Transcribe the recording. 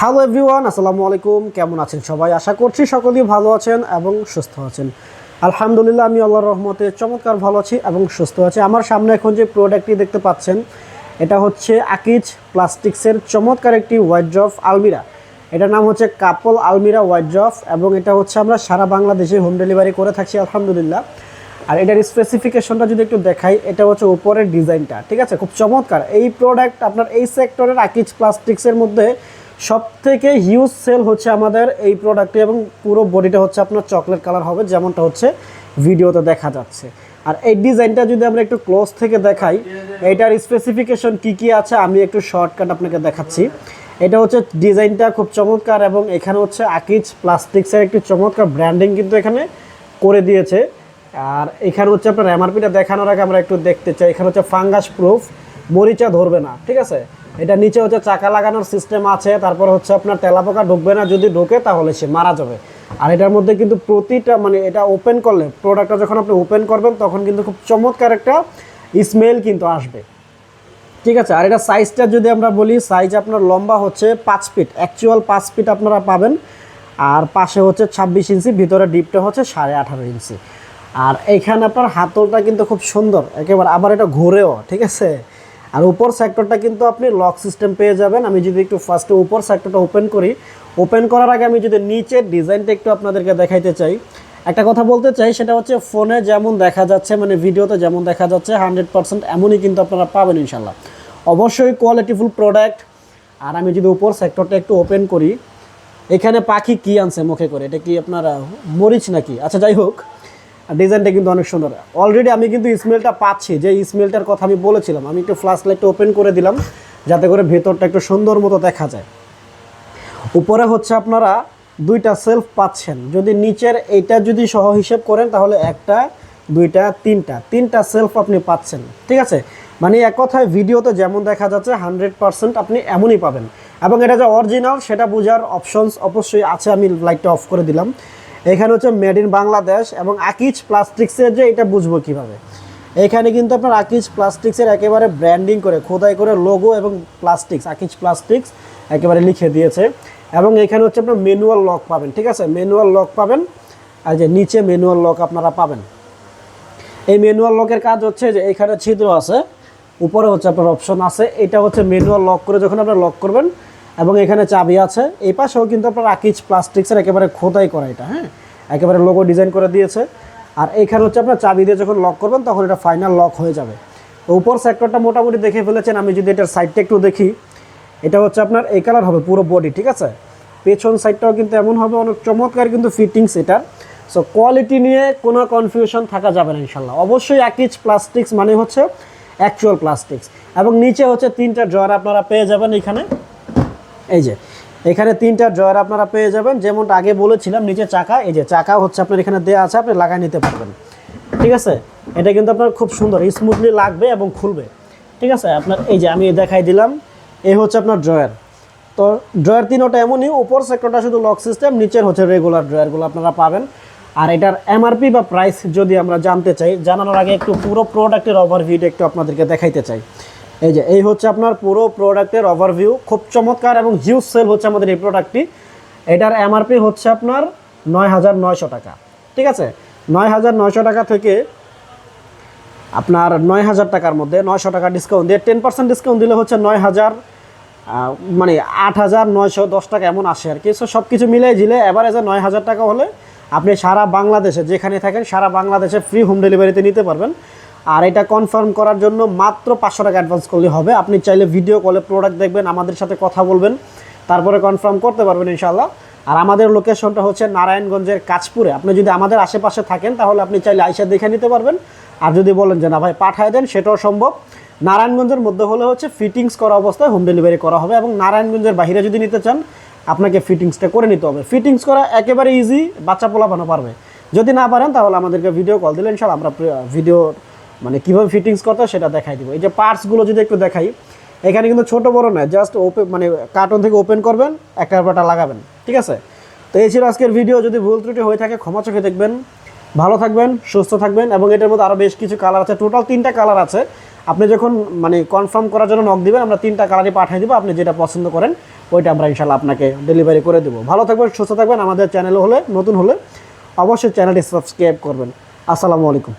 Hello everyone আসসালামু আলাইকুম। কেমন আছেন সবাই? আশা করছি সকলেই ভালো আছেন এবং সুস্থ আছেন। আলহামদুলিল্লাহ, আমি আল্লাহর রহমতে চমৎকার ভালো আছি এবং সুস্থ আছি। আমার সামনে এখন যে প্রোডাক্টটি দেখতে পাচ্ছেন, এটা হচ্ছে আকিজ প্লাস্টিক্সের চমৎকার একটি হোয়াইট ড্রফ আলমিরা। এটার নাম হচ্ছে কাপল আলমিরা হোয়াইট ড্রফ এবং এটা হচ্ছে আমরা সারা বাংলাদেশে হোম ডেলিভারি করে থাকছি, আলহামদুলিল্লাহ। আর এটার স্পেসিফিকেশনটা যদি একটু দেখাই, এটা হচ্ছে উপরের ডিজাইনটা ঠিক আছে? খুব চমৎকার। এই প্রোডাক্ট আপনার এই সেক্টরের আকিজ প্লাস্টিক্সের মধ্যে সব থেকে হিউজ সেল হচ্ছে আমাদের এই প্রোডাক্টটি এবং পুরো বডিটা হচ্ছে আপনার চকলেট কালার হবে, যেমনটা হচ্ছে ভিডিওতে দেখা যাচ্ছে। আর এই ডিজাইনটা যদি আমরা একটু ক্লোজ থেকে দেখাই, এটার স্পেসিফিকেশন কি কি আছে আমি একটু শর্টকাট আপনাকে দেখাচ্ছি। এটা হচ্ছে ডিজাইনটা খুব চমৎকার এবং এখানে হচ্ছে আকিজ প্লাস্টিক্সের একটি চমৎকার ব্র্যান্ডিং কিন্তু এখানে করে দিয়েছে। আর এখানে হচ্ছে আপনার এমআরপিটা দেখানোর আগে আমরা একটু দেখতে চাই, এখানে হচ্ছে ফাঙ্গাস প্রুফ মরিচা ধরবে না, ঠিক আছে? এটা নিচে হচ্ছে চাকা লাগানোর সিস্টেম আছে, তারপর হচ্ছে আপনার তেলাপোকা ঢুকবে না, যদি ঢোকে তাহলে সে মারা যাবে। আর এটার মধ্যে কিন্তু প্রতিটা মানে এটা ওপেন করলে প্রোডাক্টটা যখন আপনি ওপেন করবেন, তখন কিন্তু খুব চমৎকার একটা স্মেল কিন্তু আসবে। ঠিক আছে, আর এটা সাইজটা যদি আমরা বলি সাইজ আপনার লম্বা হচ্ছে পাঁচ ফিট অ্যাকচুয়াল পাঁচ ফিট আপনারা পাবেন। আর পাশে হচ্ছে ছাব্বিশ ইঞ্চি, ভিতরে ডিপটা হচ্ছে সাড়ে আঠারো ইঞ্চি। আর এইখানে আপনার হাতলটা কিন্তু খুব সুন্দর, একেবারে আবার এটা ঘুরেও, ঠিক আছে? আর উপর সেক্টরটা কিন্তু আপনি লক সিস্টেম পেয়ে যাবেন। আমি যদি একটু ফার্স্টে উপর সেক্টরটা ওপেন করি ওপেন করার আগে আমি যদি নিচের ডিজাইনটা একটু আপনাদেরকে দেখাইতে চাই। একটা কথা বলতে চাই, সেটা হচ্ছে ফোনে যেমন দেখা যাচ্ছে মানে ভিডিওতে যেমন দেখা যাচ্ছে হান্ড্রেড পার্সেন্ট এমনই কিন্তু আপনারা পাবেন ইনশাল্লাহ অবশ্যই কোয়ালিটিফুল প্রোডাক্ট আর আমি যদি উপর সেক্টরটা একটু ওপেন করি, এখানে পাখি কি আনছে মুখে করে? এটা কি আপনারা মরিচ নাকি? আচ্ছা যাই হোক। ডিজাইনটা কিন্তু অনেক সুন্দর। অলরেডি আমি কিন্তু স্মেলটা পাচ্ছি, যে স্মেলটার কথা আমি বলেছিলাম। আমি একটু ফ্লাশ লাইটটা ওপেন করে দিলাম, যাতে করে ভেতরটা একটু সুন্দর মতো দেখা যায়। উপরে হচ্ছে আপনারা দুইটা সেলফ পাচ্ছেন। যদি নিচের এইটা যদি সহ হিসেব করেন, তাহলে একটা, দুইটা, তিনটা। তিনটা সেলফ আপনি পাচ্ছেন। ঠিক আছে? মানে এক কথায় ভিডিওতে যেমন দেখা যাচ্ছে হান্ড্রেড পার্সেন্ট আপনি এমনই পাবেন। এবং এটা যে অরিজিনাল সেটা বোঝার অপশনস অবশ্যই আছে। আমি লাইটটা অফ করে দিলাম। এখানে হচ্ছে মেড ইন বাংলাদেশ এবং আকিজ প্লাস্টিক্সের যে এটা বুঝব কীভাবে। এখানে কিন্তু আপনার আকিজ প্লাস্টিক্সের একেবারে ব্র্যান্ডিং করে, খোদাই করে লোগো এবং প্লাস্টিক্স আকিজ প্লাস্টিক্স একেবারে লিখে দিয়েছে। এবং এখানে হচ্ছে আপনার ম্যানুয়াল লক পাবেন, ঠিক আছে? ম্যানুয়াল লক পাবেন। আর যে নিচে ম্যানুয়াল লক আপনারা পাবেন। এই ম্যানুয়াল লকের কাজ হচ্ছে যে এখানে ছিদ্র আছে, উপরে হচ্ছে আপনার অপশন আছে। এটা হচ্ছে ম্যানুয়াল লক করে যখন আপনার লক করবেন এবং এখানে চাবি আছে। এই পাশেও কিন্তু আপনার আকিজ প্লাস্টিক্সের একেবারে খোদাই করা এটা হ্যাঁ? একেবারে লোগো ডিজাইন করে দিয়েছে। আর এইখানে হচ্ছে আপনার চাবি দিয়ে যখন লক করবেন, তখন এটা ফাইনাল লক হয়ে যাবে। উপর সেক্টরটা মোটামুটি দেখে ফেলেছেন, আমি যদি এটার সাইডটা একটু দেখি। এটা হচ্ছে আপনার, এই কালার হবে পুরো বডি ঠিক আছে? পেছন সাইডটাও কিন্তু এমন হবে, অনেক চমৎকার কিন্তু ফিটিংস এটার। সো কোয়ালিটি নিয়ে কোনো কনফিউশন থাকা যাবে না ইনশাল্লাহ অবশ্যই একিজ প্লাস্টিক্স মানে হচ্ছে অ্যাকচুয়াল প্লাস্টিক্স এবং নিচে হচ্ছে তিনটা ড্রয়ার আপনারা পেয়ে যাবেন এখানে। এই যে, এখানে তিনটা ড্রয়ার আপনারা পেয়ে যাবেন। যেমনটা আগে বলেছিলাম, নিচে চাকা, এই যে চাকা হচ্ছে আপনার এখানে দেওয়া আছে, আপনি লাগাই নিতে পারবেন। ঠিক আছে? এটা কিন্তু আপনার খুব সুন্দর স্মুথলি লাগবে এবং খুলবে। ঠিক আছে? আপনার, এই যে আমি দেখাই দিলাম এই হচ্ছে আপনার ড্রয়ার তো ড্রয়ার তিনোটা এমনই, উপর সেক্টরটা শুধু লক সিস্টেম নিচের হচ্ছে রেগুলার ড্রয়ারগুলো আপনারা পাবেন। আর এটার এমআরপি বা প্রাইস যদি আমরা জানতে চাই, জানানোর আগে একটু পুরো প্রোডাক্টের ওভারভিউটা একটু আপনাদেরকে দেখাইতে চাই। এই যে, এই হচ্ছে আপনার পুরো প্রোডাক্টের ওভারভিউ খুব চমৎকার এবং হিউজ সেল হচ্ছে আমাদের এই প্রোডাক্টটি এটার এমআরপি হচ্ছে আপনার নয় হাজার নয়শো টাকা। ঠিক আছে? নয় হাজার নয়শো টাকা থেকে আপনার নয় হাজার টাকার মধ্যে নয়শো টাকা ডিসকাউন্ট দিয়ে টেন পার্সেন্ট ডিসকাউন্ট দিলে হচ্ছে নয় হাজার মানে আট হাজার নয়শো দশ টাকা এমন আসে আর কি। সো সব কিছু মিলে ঝিলে এভারেজে নয় হাজার টাকা হলে আপনি সারা বাংলাদেশে যেখানে থাকেন, সারা বাংলাদেশে ফ্রি হোম ডেলিভারিতে নিতে পারবেন। আর এটা কনফার্ম করার জন্য মাত্র পাঁচশো টাকা অ্যাডভান্স করলে হবে। আপনি চাইলে ভিডিও কলে প্রোডাক্ট দেখবেন, আমাদের সাথে কথা বলবেন, তারপরে কনফার্ম করতে পারবেন ইনশাল্লাহ আর আমাদের লোকেশনটা হচ্ছে নারায়ণগঞ্জের কাজপুরে আপনি যদি আমাদের আশেপাশে থাকেন, তাহলে আপনি চাইলে আইসা দেখে নিতে পারবেন। আর যদি বলেন যে, না ভাই, পাঠায় দেন, সেটাও সম্ভব। নারায়ণগঞ্জের মধ্যে হলে হচ্ছে ফিটিংস করা অবস্থায় হোম ডেলিভারি করা হবে এবং নারায়ণগঞ্জের বাইরে যদি নিতে চান, আপনাকে ফিটিংসটা করে নিতে হবে। ফিটিংস করা একেবারে ইজি বাচ্চা পোলা বানো পারবে। যদি না পারেন, তাহলে আমাদেরকে ভিডিও কল দিলে ইনশাল্লাহ আমরা ভিডিও মানে কীভাবে ফিটিংস করতে সেটা দেখাই দিব। এই যে পার্টসগুলো যদি একটু দেখাই, এখানে কিন্তু ছোট বড় নয় জাস্ট ওপেন মানে কার্টন থেকে ওপেন করবেন, একটা ব্যাপারটা লাগাবেন, ঠিক আছে? তো এই ছিল আজকের ভিডিও যদি ভুল ত্রুটি হয়ে থাকে, ক্ষমা চোখে দেখবেন। ভালো থাকবেন, সুস্থ থাকবেন, এবং এটার মধ্যে আরও বেশ কিছু কালার আছে। টোটাল তিনটা কালার আছে। আপনি যখন মানে কনফার্ম করার জন্য নক দিবেন, আমরা তিনটা কালারই পাঠিয়ে দেবো, আপনি যেটা পছন্দ করেন, ওইটা আমরা ইনশাল্লাহ আপনাকে ডেলিভারি করে দেবো। ভালো থাকবেন, সুস্থ থাকবেন। আমাদের চ্যানেল হলে, নতুন হলে অবশ্যই চ্যানেলটি সাবস্ক্রাইব করবেন। আসসালামু আলাইকুম।